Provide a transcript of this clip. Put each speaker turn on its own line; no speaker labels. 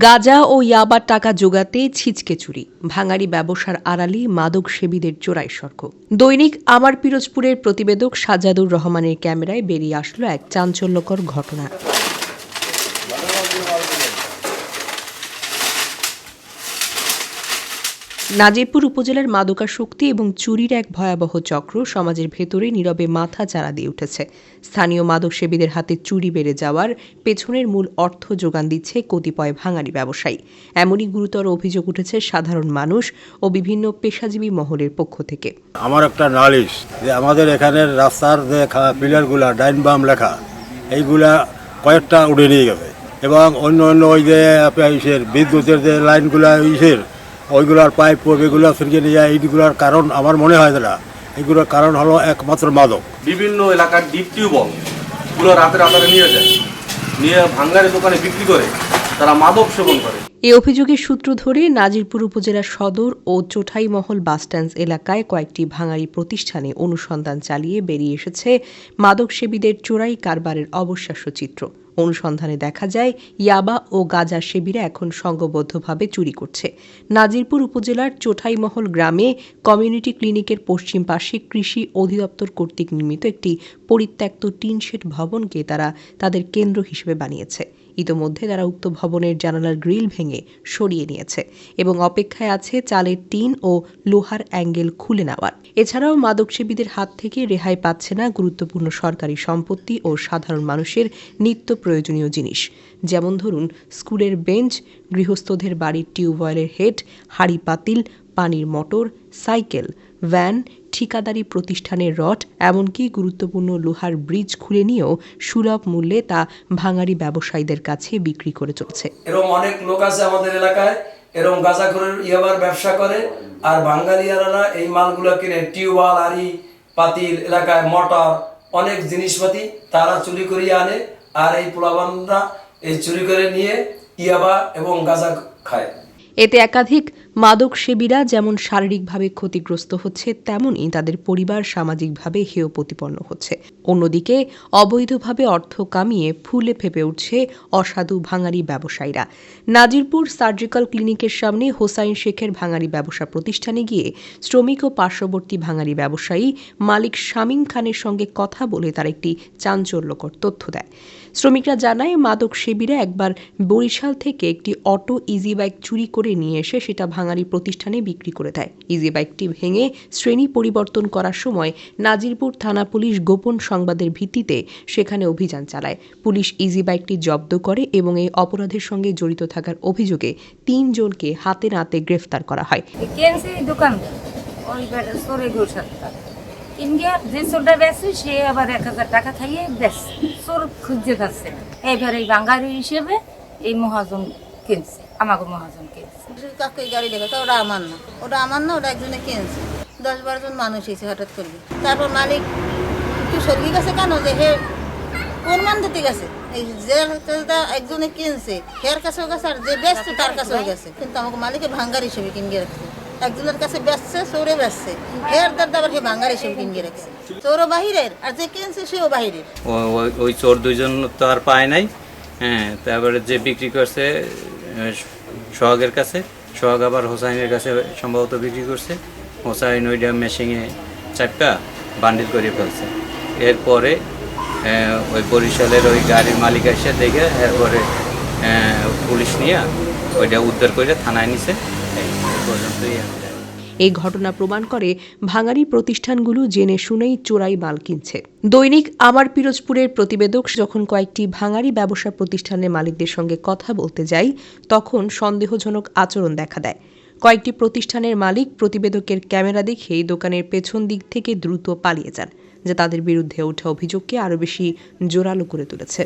গাঁজা ও ইয়াবার টাকা জোগাতে ছিচকে চুরি। ভাঙারি ব্যবসার আড়ালে মাদক সেবীদের চোরাই সর্ক দৈনিক আমার পিরোজপুরের প্রতিবেদক সাজাদুর রহমানের ক্যামেরায় বেরিয়ে আসলো এক চাঞ্চল্যকর ঘটনা। নাজিরপুর উপজেলার মাদকাসক্তি এবং চুরির এক ভয়াবহ চক্র সমাজের ভেতরে নীরবে মাথা চারা দিয়ে উঠেছে। স্থানীয় মাদক সেবীদের হাতে চুরি বেড়ে যাওয়ার পেছনের মূল অর্থ যোগান দিচ্ছে কতিপয় ভাঙাড়ি ব্যবসায়ী। এমনই গুরুতর অভিযোগ উঠেছে সাধারণ মানুষ ও বিভিন্ন পেশাজীবী মহলের পক্ষ থেকে।
আমার একটা নালিশ যে আমাদের এখানের রাস্তার যে পিলারগুলা, ডাইন বাম লেখা, এইগুলা কয়েকটা উড়ে নিয়ে গেছে। এবং অন্য অন্য ওই যে বিদ্যুতের যে লাইনগুলা, ইসের ওইগুলার পাইপ এগুলো সরিয়ে নিয়ে যায়। এইগুলোর কারণ আমার মনে হয় না এগুলোর কারণ হলো একমাত্র মাদক।
বিভিন্ন এলাকার ডিপ টিউবল রাতের আধারে নিয়ে যায়। নিয়ে ভাঙ্গারের দোকানে বিক্রি করে তারা মাদক সেবন করে।
এই অভিযোগের সূত্র ধরে নাজিরপুর উপজেলা সদর ও চোঠাইমহল বাসস্ট্যান্ড এলাকায় কয়েকটি ভাঙাড়ি প্রতিষ্ঠানে অনুসন্ধান চালিয়ে বেরিয়ে এসেছে মাদক সেবীদের চোরাই কারবারের অবশ্বাস্য চিত্র। অনুসন্ধানে দেখা যায়, ইয়াবা ও গাজা সেবীরা এখন সংঘবদ্ধভাবে চুরি করছে। নাজিরপুর উপজেলার চোঠাইমহল গ্রামে কমিউনিটি ক্লিনিকের পশ্চিম পাশে কৃষি অধিদপ্তর কর্তৃক নির্মিত একটি পরিত্যক্ত টিনশেড ভবনকে তারা তাদের কেন্দ্র হিসেবে বানিয়েছে। ইতোমধ্যে তারা উক্ত ভবনের জানালার গ্রিল ভেঙে সরিয়ে নিয়েছে এবং অপেক্ষায় আছে চালের টিন ও লোহার অ্যাঙ্গেল খুলে নেওয়ার। এছাড়াও মাদকসেবীদের হাত থেকে রেহাই পাচ্ছে না গুরুত্বপূর্ণ সরকারি সম্পত্তি ও সাধারণ মানুষের নিত্য প্রয়োজনীয় জিনিস। যেমন ধরুন, স্কুলের বেঞ্চ, গৃহস্থদের বাড়ির টিউবওয়েলের হেড, হাড়ি পাতিল, পানির মোটর, সাইকেল, ভ্যান ঠিকাদারি প্রতিষ্ঠানের রড এমনকি গুরুত্বপূর্ণ লোহার ব্রিজ খুলে নিয়েও সুলভ মূল্যে তা ভাঙাড়ি ব্যবসায়ীদের কাছে বিক্রি করে চলছে।
এরকম অনেক লোক আছে আমাদের এলাকায় এরকম গাঁজাখোরের ইয়াবার ব্যবসা করে আর বাঙালিয়ারা এই মালগুলো কিনে টিউবওয়েল আড়ি পাতিল এলাকায় মোটর অনেক জিনিসপাতি তারা চুরি করিয়ে আনে আর এই পোলাবানরা এই চুরি করে নিয়ে ইয়াবা এবং গাঁজা খায়।
এতে একাধিক মাদক সেবীরা যেমন শারীরিকভাবে ক্ষতিগ্রস্ত হচ্ছে, তেমনই তাদের পরিবার সামাজিকভাবে হেয় প্রতিপন্ন হচ্ছে। অন্যদিকে, অবৈধভাবে অর্থ কামিয়ে ফুলে ফেপে উঠছে অসাধু ভাঙারি ব্যবসায়ীরা। নাজিরপুর সার্জিক্যাল ক্লিনিকের সামনে হোসাইন শেখের ভাঙারি ব্যবসা প্রতিষ্ঠানে গিয়ে শ্রমিক ও পার্শ্ববর্তী ভাঙারি ব্যবসায়ী মালিক শামীম খানের সঙ্গে কথা বলে তার একটি চাঞ্চল্যকর তথ্য দেয়। শ্রমিকরা জানায়, মাদক সেবীরা একবার বরিশাল থেকে একটি অটো ইজি বাইক চুরি করে নিয়ে এসে সেটা ভাঙারি প্রতিষ্ঠানে বিক্রি করে দেয়। ইজি বাইকটি ভেঙে শ্রেণি পরিবর্তন করার সময় নাজিরপুর থানা পুলিশ গোপন সংবাদের ভিত্তিতে সেখানে অভিযান চালায়। পুলিশ ইজি বাইকটি জব্দ করে এবং এই অপরাধের সঙ্গে জড়িত থাকার অভিযোগে তিনজনকে হাতে নাতে গ্রেফতার করা হয়।
টাকা এইবার এই বাঙালি হিসেবে এই মহাজন কিনছে আমাকে মহাজন কিনছে।
কাকে গাড়ি দেখে ওটা আমার না। ওটা আমার না ওটা একজনে কিনছে। দশ বারো জন মানুষ এসে হঠাৎ করবে তারপর মালিক একটু সরিয়ে গেছে কেন যে হে কোন মান দিতে গেছে? এই যে একজনে কিনছে হের কাছেও গেছে আর যে বেচছে তার কাছেও গেছে। কিন্তু আমাকে মালিকে ভাঙ্গার হিসেবে কিনে রাখছে। একজনের কাছে বেচছে চোরে বেচছে হের দার আবার হে ভাঙ্গার হিসেবে কিনে রাখছে। চোরও বাহিরের আর যে কিনছে সেও বাহিরের।
ওই চোর দুইজন তো আর পায় নাই। হ্যাঁ তারপরে যে বিক্রি করছে সোহাগের কাছে, সোহাগ আবার হোসাইনের কাছে সম্ভবত বিক্রি করছে। হোসাইন ওইটা মেশিনে চাপটা বান্ডিল করে ফেলছে। এরপরে ওই বরিশালের ওই গাড়ির মালিক এসে দেখে এরপরে পুলিশ নিয়ে ওইটা উদ্ধার করে থানায় নিছে। এই পর্যন্তই।
এই ঘটনা প্রমাণ করে ভাঙারি প্রতিষ্ঠানগুলো জেনে শুনেই চোরাই মাল কিনছে। দৈনিক আমার পিরোজপুরের প্রতিবেদক যখন কয়েকটি ভাঙারি ব্যবসা প্রতিষ্ঠানের মালিকদের সঙ্গে কথা বলতে যাই তখন সন্দেহজনক আচরণ দেখা দেয়। কয়েকটি প্রতিষ্ঠানের মালিক প্রতিবেদকের ক্যামেরা দেখে দোকানের পেছন দিক থেকে দ্রুত পালিয়ে যান, যা তাদের বিরুদ্ধে ওঠা অভিযোগকে আরও বেশি জোরালো করে তুলেছে।